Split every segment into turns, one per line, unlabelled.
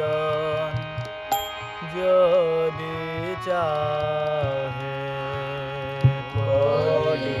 দান যদি চাহে বলি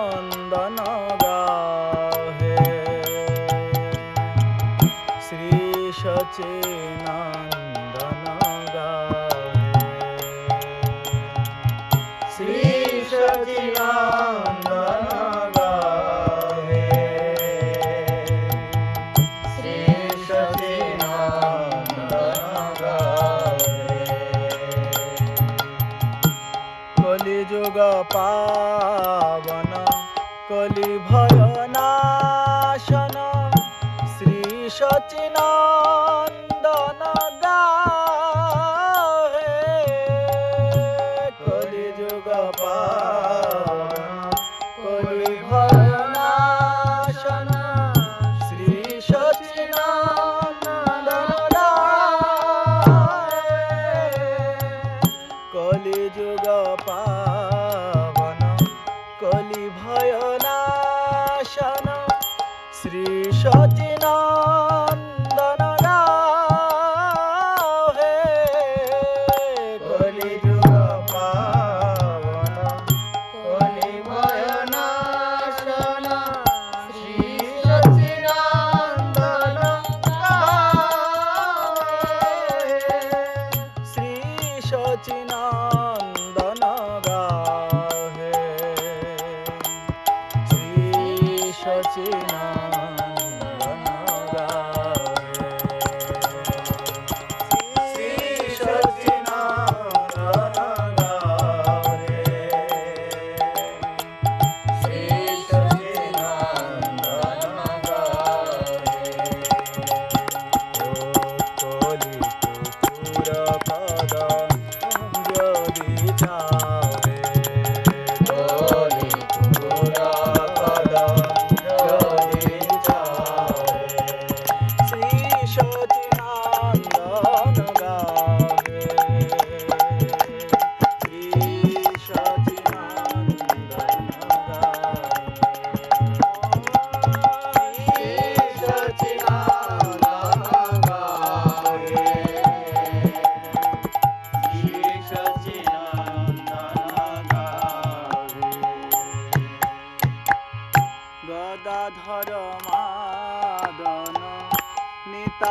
পাবন কলি ভয়নাশন শ্রী সচিনা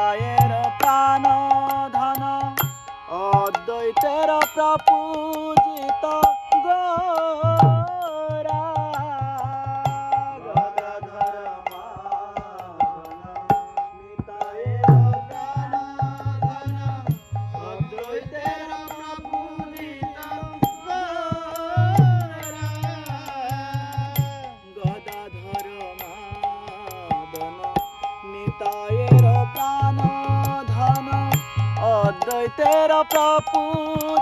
হৃদয়ের প্রাণ ধন অদ্বৈতের প্রপূজিত।
será
pra pura.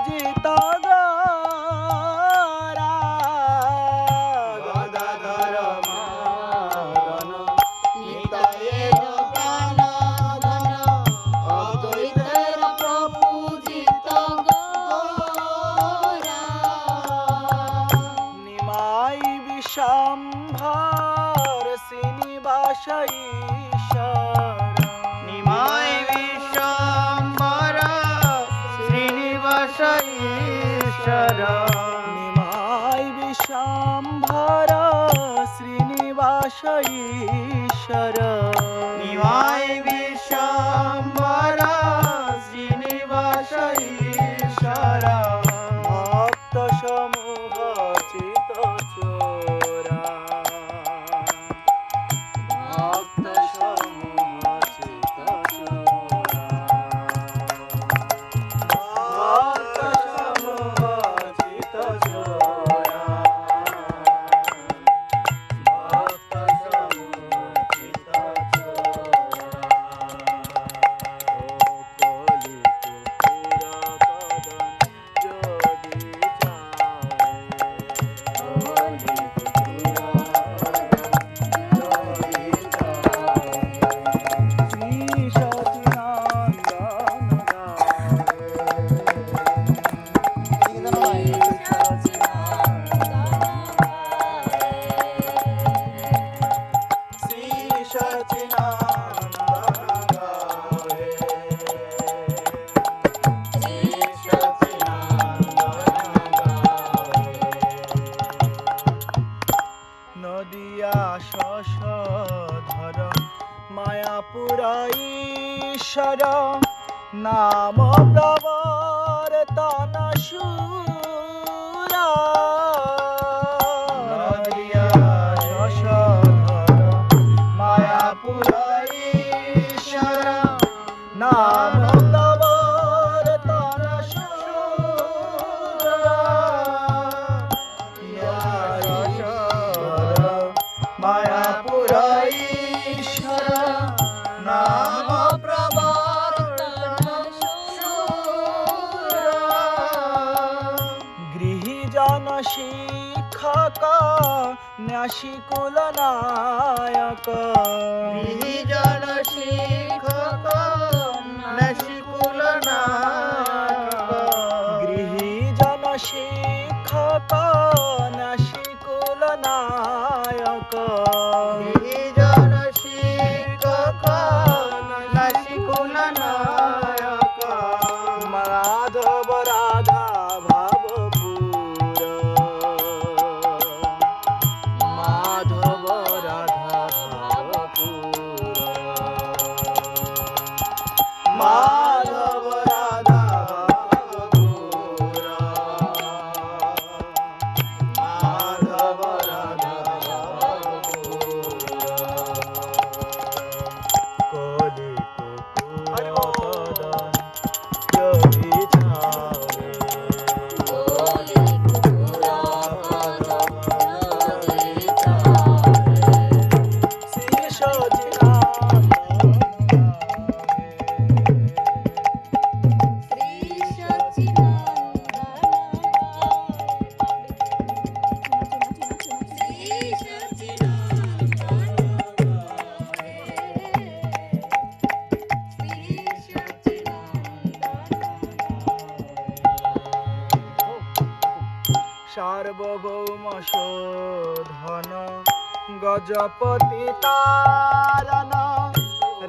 আশা ঈশ্বর নিবাই নাম শিকুল নায়ক
জন শিক্ষক
শিকুল গৃহী
জন শিকুল নায়ক
সার্বভৌম শোধন। গজপতি তারন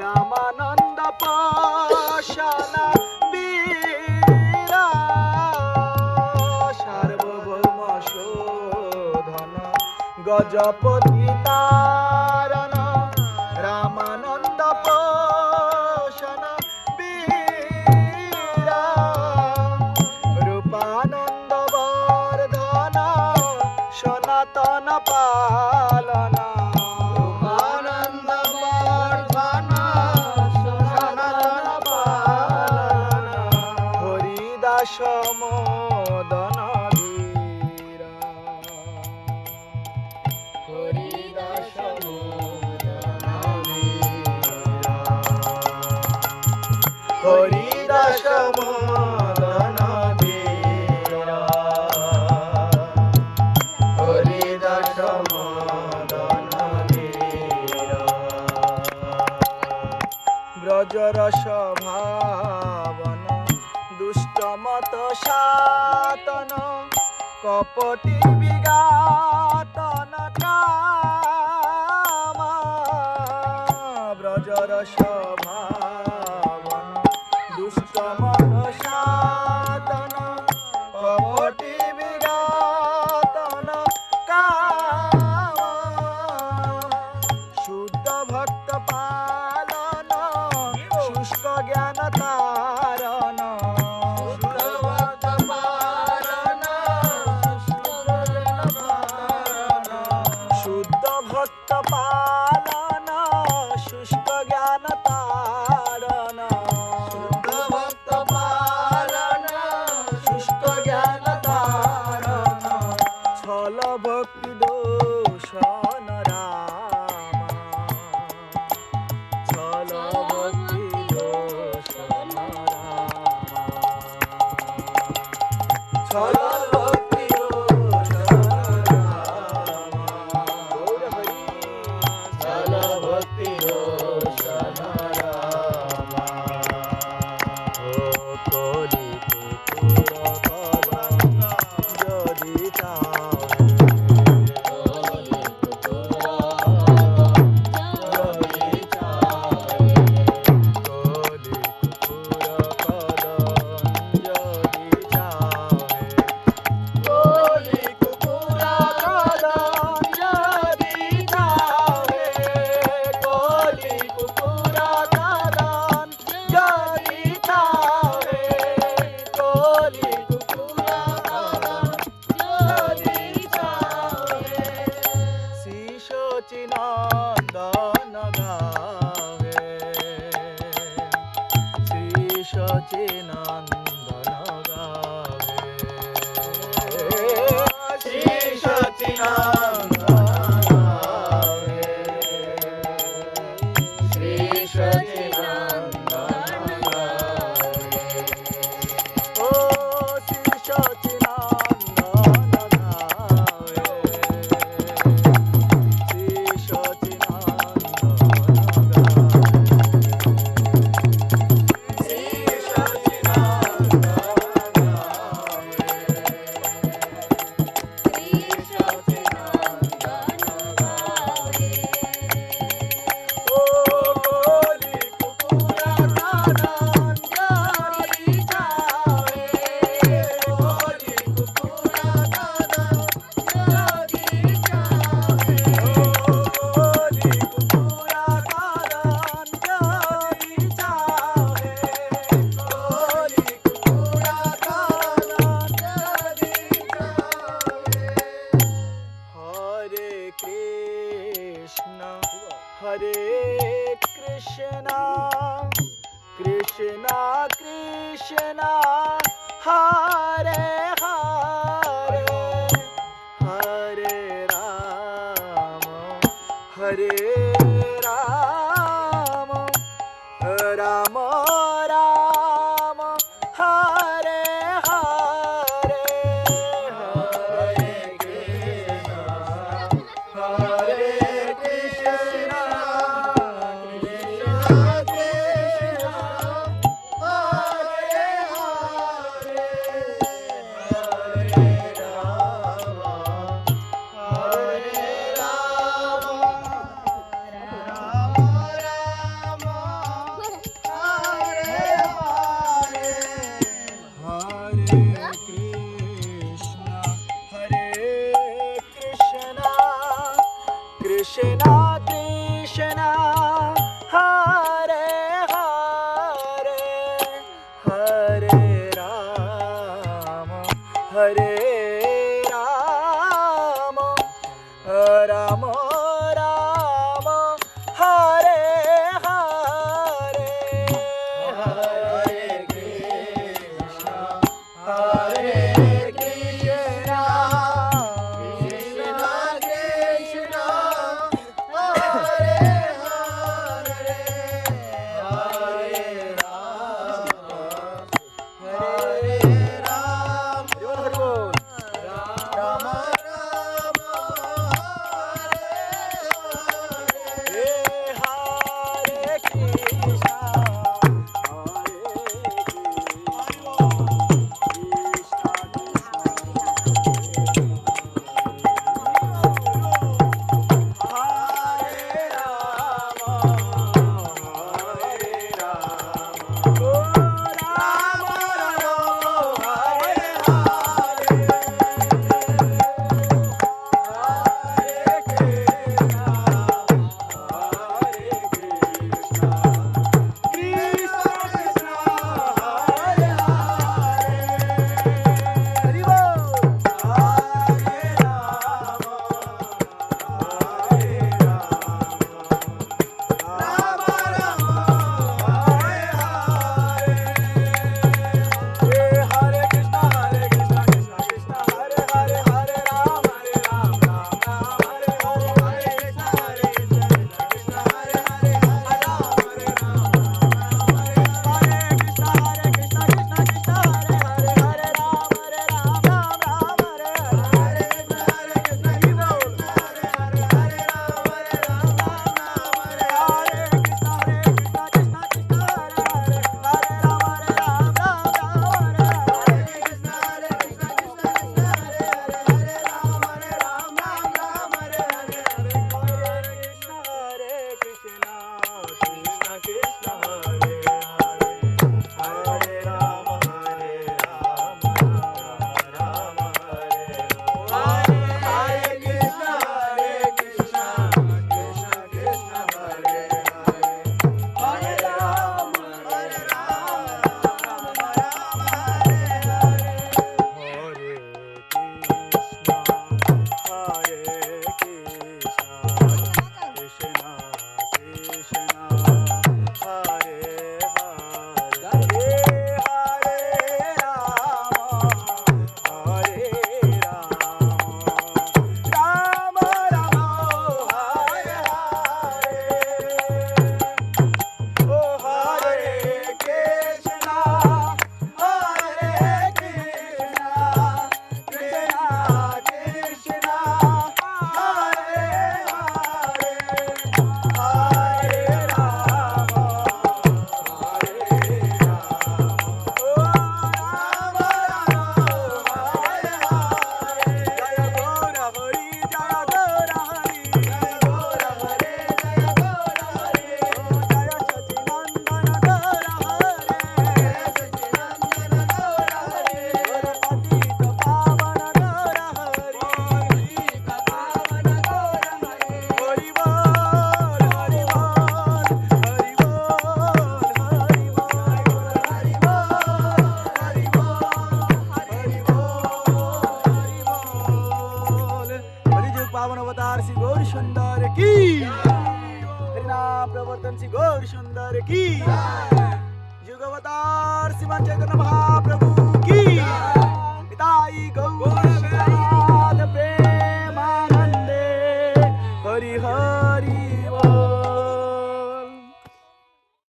রামানন্দ পাশন সার্বভৌম শোধন। গজপতি তারা যাতনা পা জর স্বভাবন দুষ্ট মত সাতন কপটি বিগাতন কা 감사합니다.